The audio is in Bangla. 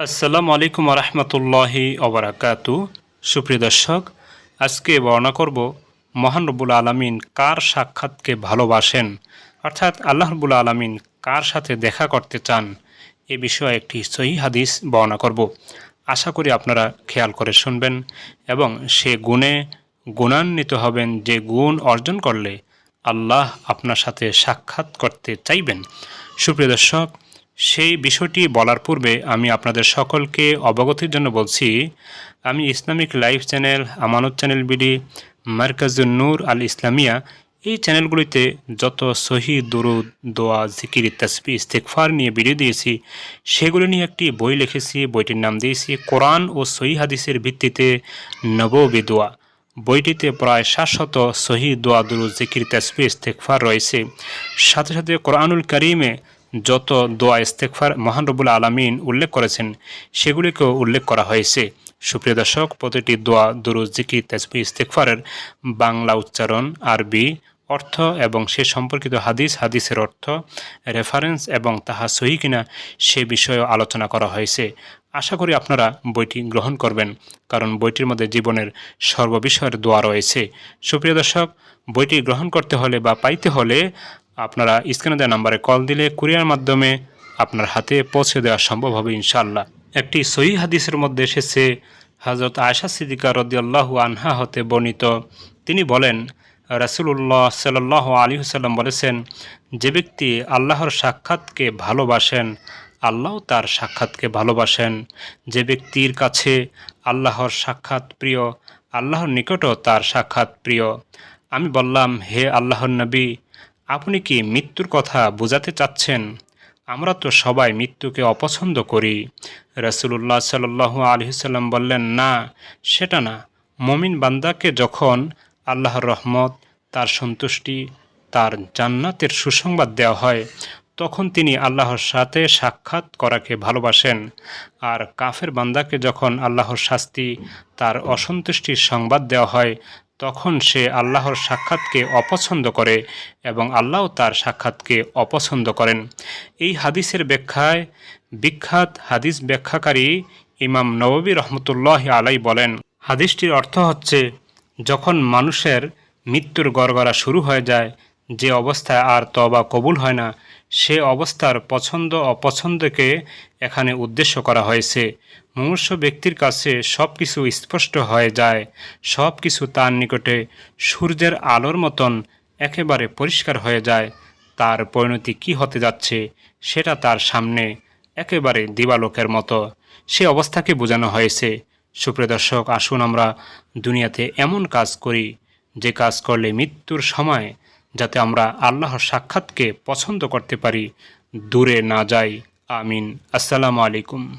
আসসালামু আলাইকুম রহমতুল্লাহি অবরাকাতু সুপ্রিয় দর্শক, আজকে বর্ণনা করব মহান রব্বুল আলমিন কার সাক্ষাৎকে ভালোবাসেন? অর্থাৎ আল্লাহ রব্বুল আলমিন কার সাথে দেখা করতে চান? এ বিষয়ে একটি সহি হাদিস বর্ণনা করব। আশা করি আপনারা খেয়াল করে শুনবেন এবং সে গুণে গুণান্বিত হবেন যে গুণ অর্জন করলে আল্লাহ আপনার সাথে সাক্ষাৎ করতে চাইবেন। সুপ্রিয় দর্শক সেই বিষয়টি বলার পূর্বে আমি আপনাদের সকলকে অবগতির জন্য বলছি, আমি Islamic live channel, Amanat channel BD, Markazun Noor Al Islamia, এই চ্যানেলগুলিতে যত সহি, দুরুদ, দোয়া, জিকির, তসবি ইস্তেকফার নিয়ে ভিডিও দিয়েছি, সেগুলো নিয়ে একটি বই লিখেছি, বইটির নাম দিয়েছি, কোরআন ও সহি হাদিসের ভিত্তিতে নববী দোয়া। বইটিতে প্রায় সাতশত সহি দোয়া, দুরুদ, জিকির, তসবি ইস্তেকফার রয়েছে। সাথে সাথে কোরআনুল করিমে যত দোয়া ইস্তেকফার মহান রবুল আলমিন উল্লেখ করেছেন, সেগুলিকেও উল্লেখ করা হয়েছে। সুপ্রিয় দর্শক, প্রতিটি দোয়া দুরুজ জিকি তেজবি ইস্তেকফারের বাংলা উচ্চারণ, আরবি অর্থ এবং সে সম্পর্কিত হাদিস, হাদিসের অর্থ রেফারেন্স এবং তাহা সহি কিনা সে বিষয়েও আলোচনা করা হয়েছে। আশা করি আপনারা বইটি গ্রহণ করবেন, কারণ বইটির মধ্যে জীবনের সর্ববিষয়ের দোয়া রয়েছে। সুপ্রিয় দর্শক, বইটি গ্রহণ করতে হলে বা পাইতে হলে আপনারা স্ক্রিনে দেওয়া নাম্বারে কল দিলে কুরিয়ার মাধ্যমে আপনার হাতে পৌঁছে দেওয়া সম্ভব হবে ইনশাল্লাহ একটি সহি হাদিসের মধ্যে এসেছে হজরত আয়সা সিদ্দিকা রদিয়াল্লাহু আনহা হতে বর্ণিত। তিনি বলেন রাসুল্লাহ সাল্লাহ আলী হুসাল্লাম বলেছেন, যে ব্যক্তি আল্লাহর সাক্ষাৎকে ভালোবাসেন, আল্লাহ তার সাক্ষাৎকে ভালোবাসেন। যে ব্যক্তির কাছে আল্লাহর সাক্ষাৎ প্রিয়, আল্লাহর নিকটও তার সাক্ষাৎ প্রিয়। আমি বললাম, হে আল্লাহর নবী আপনি কি মৃত্যুর কথা বোঝাতে চাচ্ছেন? আমরা তো সবাই মৃত্যুকে অপছন্দ করি। রসুল্লাহ সাল্লু আলহিসাল্লাম বললেন, না, সেটা না। মমিন বান্দাকে যখন আল্লাহর রহমত, তার সন্তুষ্টি, তার জান্নাতের সুসংবাদ দেওয়া হয়, তখন তিনি আল্লাহর সাথে সাক্ষাৎ করাকে ভালোবাসেন। আর কাফের বান্দাকে যখন আল্লাহর শাস্তি, তার অসন্তুষ্টির সংবাদ দেওয়া হয় তখন সে আল্লাহর সাক্ষাৎকে অপছন্দ করে এবং আল্লাহ তার সাক্ষাৎকে অপছন্দ করেন। এই হাদিসের ব্যাখ্যায় বিখ্যাত হাদিস ব্যাখ্যাকারী ইমাম নববী রহমতুল্লাহ আলাই বলেন, হাদিসটির অর্থ হচ্ছে, যখন মানুষের মৃত্যুর গড়গড়া শুরু হয়ে যায় যে অবস্থায় আর তবা কবুল হয় না, সে অবস্থার পছন্দ অপছন্দকে এখানে উদ্দেশ্য করা হয়েছে। মুমূর্ষ ব্যক্তির কাছে সব কিছু স্পষ্ট হয়ে যায় সব কিছু তার নিকটে সূর্যের আলোর মতন একেবারে পরিষ্কার হয়ে যায়। তার পরিণতি কি হতে যাচ্ছে, সেটা তার সামনে একেবারে দিবালোকের মতো। সে অবস্থাকে বোঝানো হয়েছে। সুপ্রিয় দর্শক, আসুন আমরা দুনিয়াতে এমন কাজ করি, যে কাজ করলে মৃত্যুর সময় যাতে আমরা আল্লাহর সাক্ষাৎকে পছন্দ করতে পারি। দূরে না যাই। আমিন। আসসালামু আলাইকুম।